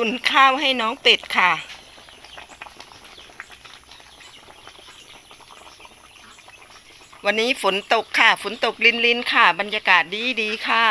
ตุนข้าวให้น้องเป็ดค่ะ วันนี้ฝนตกค่ะ ฝนตกลินลินค่ะ บรรยากาศดีดีค่ะ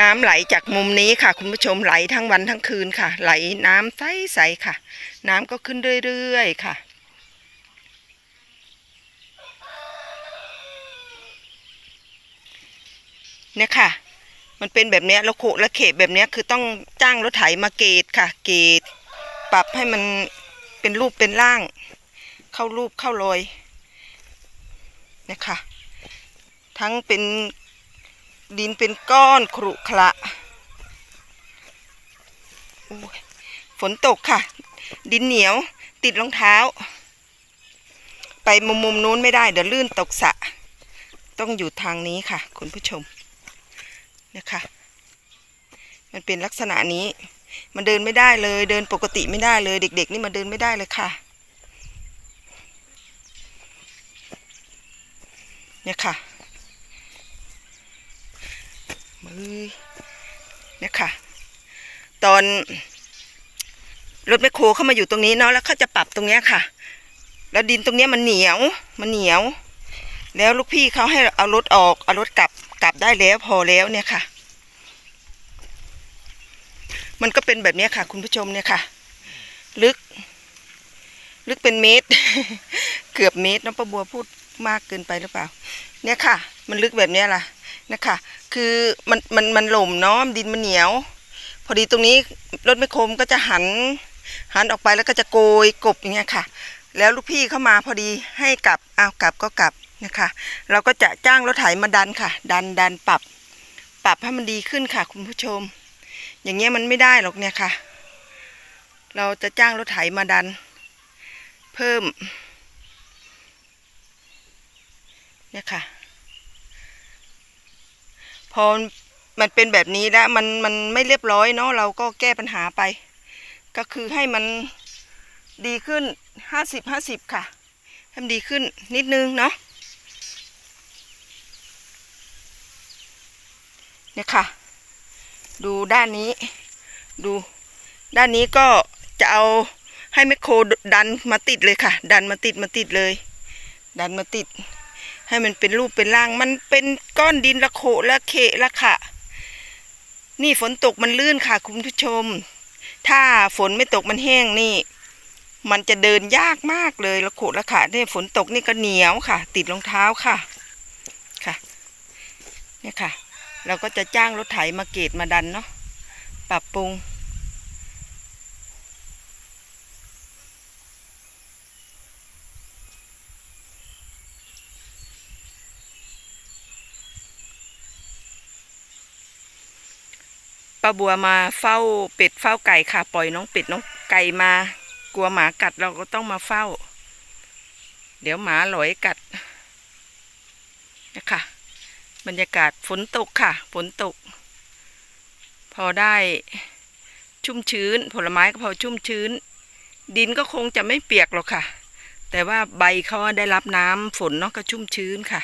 น้ำไหลจากมุมนี้ค่ะ คุณผู้ชมไหลทั้งวันทั้งคืนค่ะ ไหลน้ำใสๆค่ะ น้ำก็ขึ้นเรื่อยๆค่ะ เนี่ยค่ะ มันเป็นแบบนี้แล้วโขและเขตแบบนี้คือต้องจ้างรถไถมาเกตค่ะ เกตปรับให้มันเป็นรูปเป็นร่าง เข้ารูปเข้ารอยเนี่ยค่ะทั้งเป็น ดินเป็นก้อนขรุขระฝนตกค่ะ ดินเหนียวติดรองเท้า ไปมุมมุมนู้นไม่ได้ เดี๋ยวลื่นตกสะ ต้องอยู่ทางนี้ค่ะ คุณผู้ชมเนี่ยค่ะมันเป็นลักษณะนี้ มันเดินไม่ได้เลย เดินปกติไม่ได้เลย เด็ก ๆ นี่มันเดินไม่ได้เลยค่ะเนี่ยค่ะ มือเนี่ยค่ะตอนรถแมคโครเข้ามาอยู่ตรงนี้เนาะแล้วเขาจะปรับตรงเนี้ยค่ะ แล้วดินตรงเนี้ยมันเหนียวมันเหนียว แล้วลูกพี่เขาให้เอารถออกเอารถกลับกลับได้แล้วพอแล้วเนี่ยค่ะ มันก็เป็นแบบนี้ค่ะ คุณผู้ชมเนี่ยค่ะ ลึก ลึกเป็นเมตร เกือบเมตรน้องประบัวพูดมากเกินไปหรือเปล่า เนี่ยค่ะ มันลึกแบบนี้ล่ะ นะคะ คือมันมันมันหล่มเนาะดินมันเหนียว พอดีตรงนี้รถไม่คมก็จะหัน หันออกไปแล้วก็จะโกยกบอย่างเงี้ยค่ะ แล้วลูกพี่เข้ามาพอดีให้กลับอ้าวกลับก็กลับนะคะ เราก็จะจ้างรถไถมาดันค่ะ ดันดันปรับ ปรับให้มันดีขึ้นค่ะ คุณผู้ชม อย่างเงี้ยมันไม่ได้หรอกเนี่ยค่ะ เราจะจ้างรถไถมาดัน เพิ่ม เนี่ยค่ะ พอมันเป็นแบบนี้แล้วมันมันไม่เรียบร้อยเนาะเราก็แก้ปัญหาไป ก็คือให้มันดีขึ้นห้าสิบห้าสิบค่ะให้มันดีขึ้นนิดนึงเนาะเนี่ยค่ะ ดูด้านนี้ ดูด้านนี้ก็จะเอาให้แมคโครดันมาติดเลยค่ะ ดันมาติดมาติดเลย ดันมาติด ให้มันเป็นรูปเป็นร่าง มันเป็นก้อนดินละโขละเขละขะ นี่ฝนตกมันลื่นค่ะ คุณผู้ชม ถ้าฝนไม่ตกมันแห้งนี่ มันจะเดินยากมากเลยละโขละขาเนี่ยฝนตกนี่ก็เหนียวค่ะ ติดรองเท้าค่ะค่ะ เนี่ยค่ะ เราก็จะจ้างรถไถมาเกตมาดันเนาะปรับปรุง ป้าบัวมาเฝ้าเป็ดเฝ้าไก่ค่ะ ปล่อยน้องเป็ดน้องไก่มา กลัวหมากัดเราก็ต้องมาเฝ้า เดี๋ยวหมาหลอยกัดนะคะบรรยากาศฝนตกค่ะ ฝนตก พอได้ชุ่มชื้น ผลไม้ก็พอชุ่มชื้น ดินก็คงจะไม่เปียกหรอกค่ะ แต่ว่าใบเขาได้รับน้ำฝนเนาะก็ชุ่มชื้นค่ะ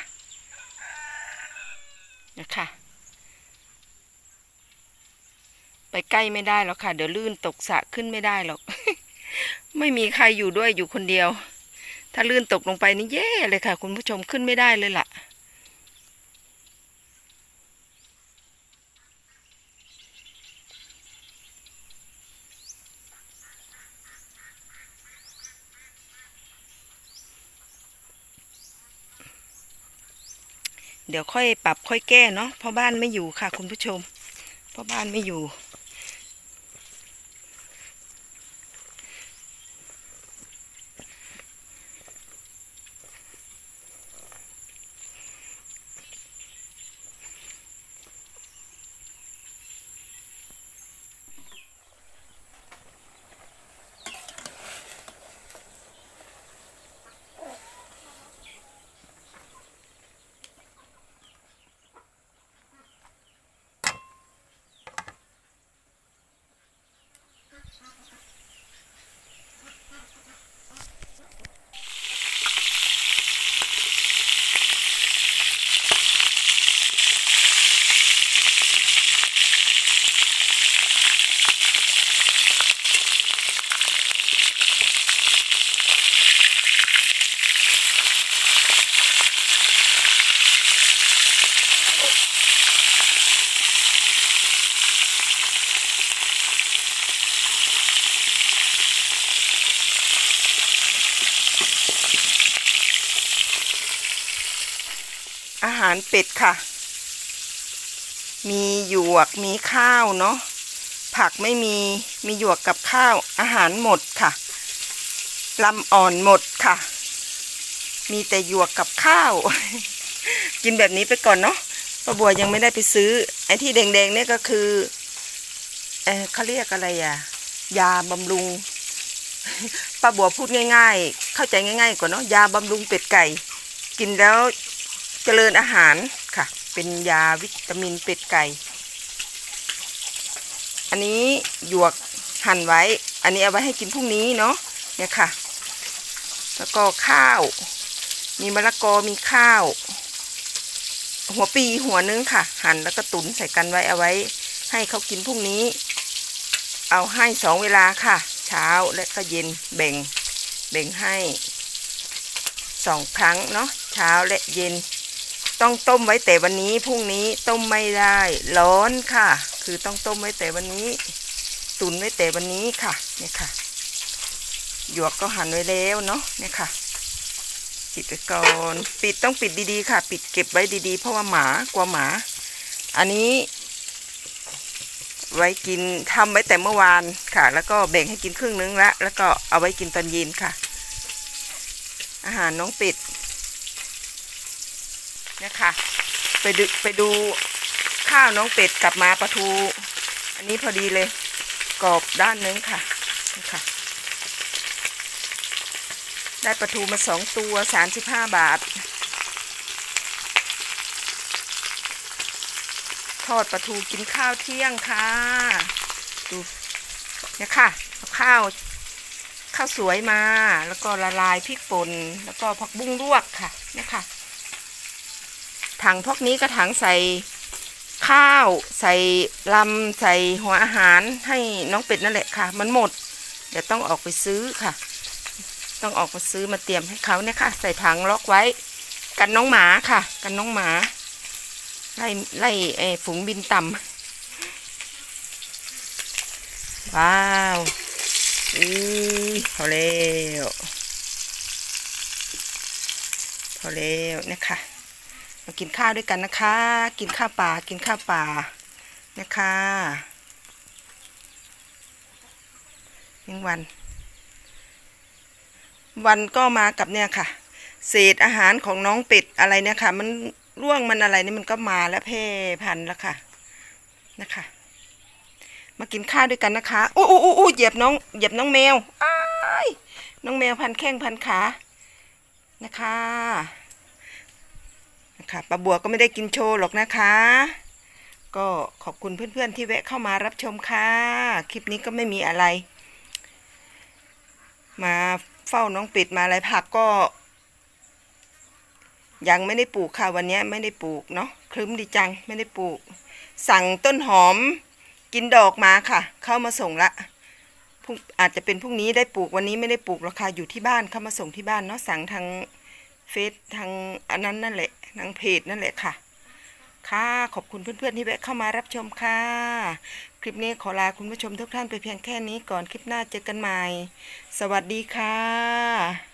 นะคะ ไปใกล้ไม่ได้หรอกค่ะ เดี๋ยวลื่นตกสะขึ้นไม่ได้หรอก ไม่มีใครอยู่ด้วยอยู่คนเดียว ถ้าลื่นตกลงไปนี่แย่เลยค่ะ คุณผู้ชมขึ้นไม่ได้เลยล่ะ เดี๋ยวค่อยปรับค่อยแก้เนาะเพราะบ้านไม่อยู่ค่ะ คุณผู้ชม เพราะบ้านไม่อยู่ อาหารเป็ดค่ะ มีหยวกมีข้าวเนาะ ผักไม่มีมีหยวกกับข้าวอาหารหมดค่ะลำอ่อนหมดค่ะ มีแต่หยวกกับข้าว กินแบบนี้ไปก่อนเนาะป้าบัวยังไม่ได้ไปซื้อ ไอ้ที่แดงๆเนี่ยก็คือเออเขาเรียกอะไรอะยาบำรุงป้าบัวพูดง่าย ๆ เข้าใจง่าย ๆก่อนเนาะยาบำรุงเป็ดไก่ กินแล้ว เจริญอาหารค่ะ เป็นยาวิตามินเป็ดไก่ อันนี้หยวกหั่นไว้ อันนี้เอาไว้ให้กินพรุ่งนี้เนาะเนี่ยค่ะ แล้วก็ข้าว มีมะละกอมีข้าว หัวปีหัวนึงค่ะ หั่นแล้วก็ตุนใส่กันไว้เอาไว้ ให้เขากินพรุ่งนี้ เอาให้สองเวลาค่ะ เช้าและก็เย็นแบ่งแบ่งให้สองครั้งเนาะเช้าและเย็น ต้องต้มไว้แต่วันนี้พรุ่งนี้ต้มไม่ได้ ร้อนค่ะ คือต้องต้มไว้แต่วันนี้ ตุนไว้แต่วันนี้ค่ะเนี่ยค่ะหยวกก็หั่นไว้แล้วเนาะเนี่ยค่ะปิดไปก่อนปิดต้องปิดดีๆค่ะ ปิดเก็บไว้ดีๆ เพราะว่าหมากลัวหมา อันนี้ ไว้กินทำไว้แต่เมื่อวานค่ะ แล้วก็แบ่งให้กินครึ่งนึงละแล้วก็เอาไว้กินตอนเย็นค่ะ อาหารน้องเป็ด นะคะไปดูไปดูข้าวน้องเป็ดกลับมาปลาทู อันนี้พอดีเลย กรอบด้านนึงค่ะนี่ค่ะ ได้ปลาทูมาสองตัวสามสิบห้าบาท ทอดปลาทูกินข้าวเที่ยงค่ะ ดูเนี่ยค่ะข้าวข้าวสวยมา แล้วก็ละลายพริกป่นแล้วก็ผักบุ้งลวกค่ะเนี่ยค่ะ ถังพวกนี้ก็ถังใส่ข้าว ใส่ลำใส่หัวอาหารให้น้องเป็ดนั่นแหละค่ะ มันหมด เดี๋ยวต้องออกไปซื้อค่ะ ต้องออกมาซื้อมาเตรียมให้เขาเนี่ยค่ะ ใส่ถังล็อกไว้ กันน้องหมาค่ะ กันน้องหมาไล่ไล่ไอ้ฝูงบินต่ำว้าวอุ้พอแล้วพอแล้วนะคะ มากินข้าวด้วยกันนะคะ กินข้าวป่ากินข้าวป่านะคะยังวัน วันก็มากับเนี่ยค่ะ เศษอาหารของน้องเป็ดอะไรเนี่ยค่ะ มันร่วงมันอะไรนี่มันก็มาแล้วเพ่พันแล้วค่ะนะคะ มากินข้าวด้วยกันนะคะอู้อู้อู้อู้เหยียบน้องเหยียบน้องแมวอ้ายน้องแมวพันแข้งพันขานะคะ คะป้าบัวก็ไม่ได้กินโชว์หรอกนะคะ ก็ขอบคุณเพื่อนๆที่แวะเข้ามารับชมค่ะ คลิปนี้ก็ไม่มีอะไร มาเฝ้าน้องป็ดมาอะไรผักก็ ยังไม่ได้ปลูกค่ะวันนี้ไม่ได้ปลูกเนาะคลึ้มดีจังไม่ได้ปลูก สั่งต้นหอมกินดอกมาค่ะ เข้ามาส่งละอาจจะเป็นพรุ่งนี้ได้ปลูกวันนี้ไม่ได้ปลูกรอกค่ะอยู่ที่บ้านเข้ามาส่งที่บ้านเนาะสั่งทาง เฟซทางอันนั้นนั่นแหละทางเพจนั่นแหละค่ะ ค่ะขอบคุณเพื่อนๆที่แวะเข้ามารับชมค่ะ คลิปนี้ขอลาคุณผู้ชมทุกท่านไปเพียงแค่นี้ก่อนคลิปหน้าเจอกันใหม่ สวัสดีค่ะ